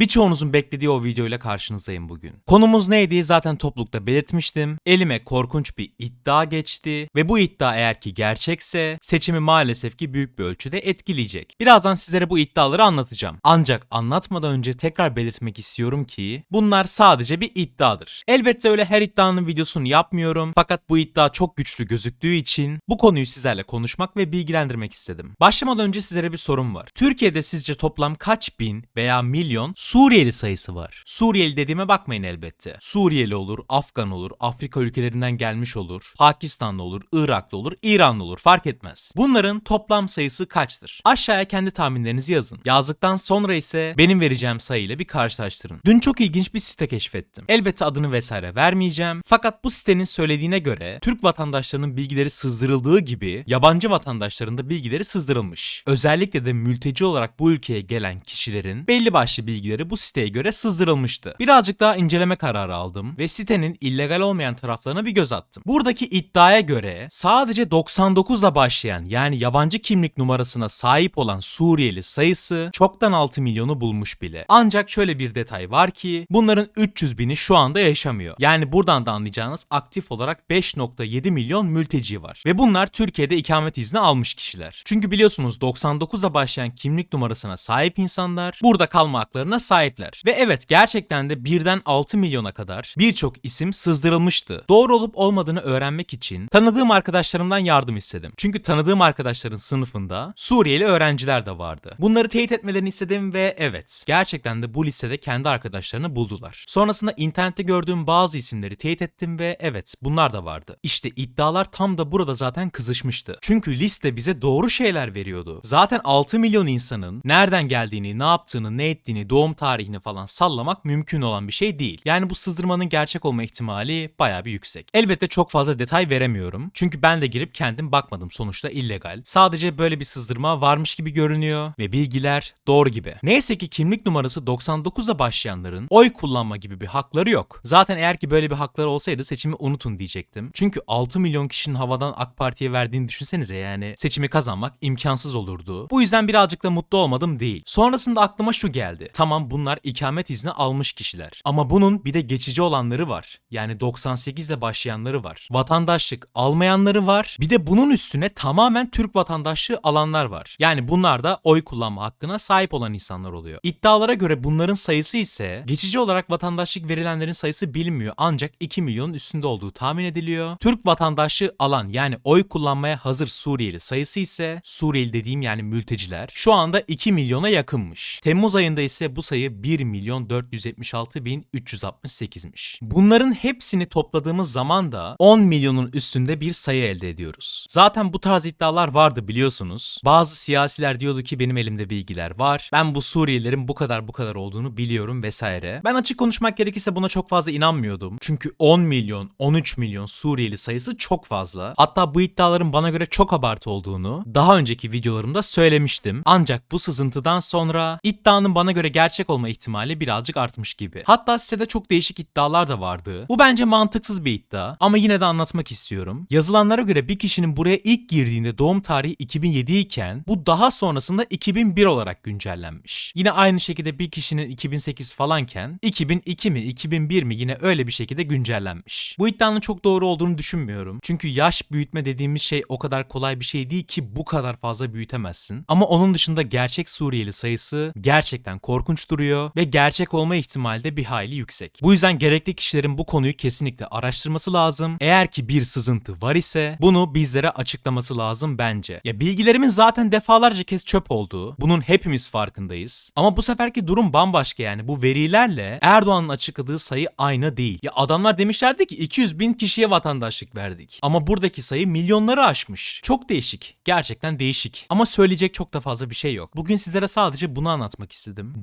Birçoğunuzun beklediği o videoyla karşınızdayım bugün. Konumuz neydi zaten toplulukta belirtmiştim. Elime korkunç bir iddia geçti ve bu iddia eğer ki gerçekse seçimi maalesef ki büyük bir ölçüde etkileyecek. Birazdan sizlere bu iddiaları anlatacağım. Ancak anlatmadan önce tekrar belirtmek istiyorum ki bunlar sadece bir iddiadır. Elbette öyle her iddianın videosunu yapmıyorum fakat bu iddia çok güçlü gözüktüğü için bu konuyu sizlerle konuşmak ve bilgilendirmek istedim. Başlamadan önce sizlere bir sorum var. Türkiye'de sizce toplam kaç bin veya milyon Suriyeli sayısı var? Suriyeli dediğime bakmayın elbette. Suriyeli olur, Afgan olur, Afrika ülkelerinden gelmiş olur, Pakistanlı olur, Iraklı olur, İranlı olur fark etmez. Bunların toplam sayısı kaçtır? Aşağıya kendi tahminlerinizi yazın. Yazdıktan sonra ise benim vereceğim sayıyla bir karşılaştırın. Dün çok ilginç bir site keşfettim. Elbette adını vesaire vermeyeceğim. Fakat bu sitenin söylediğine göre Türk vatandaşlarının bilgileri sızdırıldığı gibi yabancı vatandaşların da bilgileri sızdırılmış. Özellikle de mülteci olarak bu ülkeye gelen kişilerin belli başlı bilgileri bu siteye göre sızdırılmıştı. Birazcık daha inceleme kararı aldım ve sitenin illegal olmayan taraflarına bir göz attım. Buradaki iddiaya göre sadece 99 ile başlayan yani yabancı kimlik numarasına sahip olan Suriyeli sayısı çoktan 6 milyonu bulmuş bile. Ancak şöyle bir detay var ki bunların 300 bini şu anda yaşamıyor. Yani buradan da anlayacağınız aktif olarak 5.7 milyon mülteci var. Ve bunlar Türkiye'de ikamet izni almış kişiler. Çünkü biliyorsunuz 99'da başlayan kimlik numarasına sahip insanlar burada kalma haklarına sahipler. Ve evet gerçekten de birden 6 milyona kadar birçok isim sızdırılmıştı. Doğru olup olmadığını öğrenmek için tanıdığım arkadaşlarımdan yardım istedim. Çünkü tanıdığım arkadaşların sınıfında Suriyeli öğrenciler de vardı. Bunları teyit etmelerini istedim ve evet gerçekten de bu listede kendi arkadaşlarını buldular. Sonrasında internette gördüğüm bazı isimleri teyit ettim ve evet bunlar da vardı. İşte iddialar tam da burada zaten kızışmıştı. Çünkü liste bize doğru şeyler veriyordu. Zaten 6 milyon insanın nereden geldiğini, ne yaptığını, ne ettiğini, doğum tarihini falan sallamak mümkün olan bir şey değil. Yani bu sızdırmanın gerçek olma ihtimali baya bir yüksek. Elbette çok fazla detay veremiyorum. Çünkü ben de girip kendim bakmadım sonuçta illegal. Sadece böyle bir sızdırma varmış gibi görünüyor ve bilgiler doğru gibi. Neyse ki kimlik numarası 99'la başlayanların oy kullanma gibi bir hakları yok. Zaten eğer ki böyle bir hakları olsaydı seçimi unutun diyecektim. Çünkü 6 milyon kişinin havadan AK Parti'ye verdiğini düşünsenize yani seçimi kazanmak imkansız olurdu. Bu yüzden birazcık da mutlu olmadım değil. Sonrasında aklıma şu geldi. Tamam bunlar ikamet izni almış kişiler. Ama bunun bir de geçici olanları var. Yani 98 ile başlayanları var. Vatandaşlık almayanları var. Bir de bunun üstüne tamamen Türk vatandaşlığı alanlar var. Yani bunlar da oy kullanma hakkına sahip olan insanlar oluyor. İddialara göre bunların sayısı ise geçici olarak vatandaşlık verilenlerin sayısı bilinmiyor ancak 2 milyonun üstünde olduğu tahmin ediliyor. Türk vatandaşlığı alan yani oy kullanmaya hazır Suriyeli sayısı ise Suriyeli dediğim yani mülteciler şu anda 2 milyona yakınmış. Temmuz ayında ise bu sayı 1 milyon 476 bin 368'miş. Bunların hepsini topladığımız zaman da 10 milyonun üstünde bir sayı elde ediyoruz. Zaten bu tarz iddialar vardı biliyorsunuz. Bazı siyasiler diyordu ki benim elimde bilgiler var. Ben bu Suriyelilerin bu kadar bu kadar olduğunu biliyorum vesaire. Ben açık konuşmak gerekirse buna çok fazla inanmıyordum. Çünkü 10 milyon, 13 milyon Suriyeli sayısı çok fazla. Hatta bu iddiaların bana göre çok abartı olduğunu daha önceki videolarımda söylemiştim. Ancak bu sızıntıdan sonra iddianın bana göre gerçek olma ihtimali birazcık artmış gibi. Hatta sitede çok değişik iddialar da vardı. Bu bence mantıksız bir iddia ama yine de anlatmak istiyorum. Yazılanlara göre bir kişinin buraya ilk girdiğinde doğum tarihi 2007 iken bu daha sonrasında 2001 olarak güncellenmiş. Yine aynı şekilde bir kişinin 2008 falanken 2002 mi 2001 mi yine öyle bir şekilde güncellenmiş. Bu iddianın çok doğru olduğunu düşünmüyorum. Çünkü yaş büyütme dediğimiz şey o kadar kolay bir şey değil ki bu kadar fazla büyütemezsin. Ama onun dışında gerçek Suriyeli sayısı gerçekten korkunç duruyor ve gerçek olma ihtimali de bir hayli yüksek. Bu yüzden gerekli kişilerin bu konuyu kesinlikle araştırması lazım. Eğer ki bir sızıntı var ise bunu bizlere açıklaması lazım bence. Ya bilgilerimin zaten defalarca kez çöp olduğu, bunun hepimiz farkındayız. Ama bu seferki durum bambaşka yani. Bu verilerle Erdoğan'ın açıkladığı sayı aynı değil. Ya adamlar demişlerdi ki 200 bin kişiye vatandaşlık verdik. Ama buradaki sayı milyonları aşmış. Çok değişik. Gerçekten değişik. Ama söyleyecek çok da fazla bir şey yok. Bugün sizlere sadece bunu anlatmak istedim.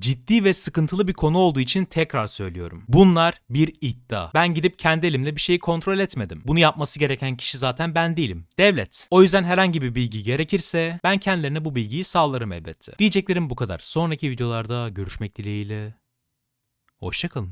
Ve sıkıntılı bir konu olduğu için tekrar söylüyorum. Bunlar bir iddia. Ben gidip kendi elimle bir şeyi kontrol etmedim. Bunu yapması gereken kişi zaten ben değilim. Devlet. O yüzden herhangi bir bilgi gerekirse ben kendilerine bu bilgiyi sağlarım elbette. Diyeceklerim bu kadar. Sonraki videolarda görüşmek dileğiyle. Hoşçakalın.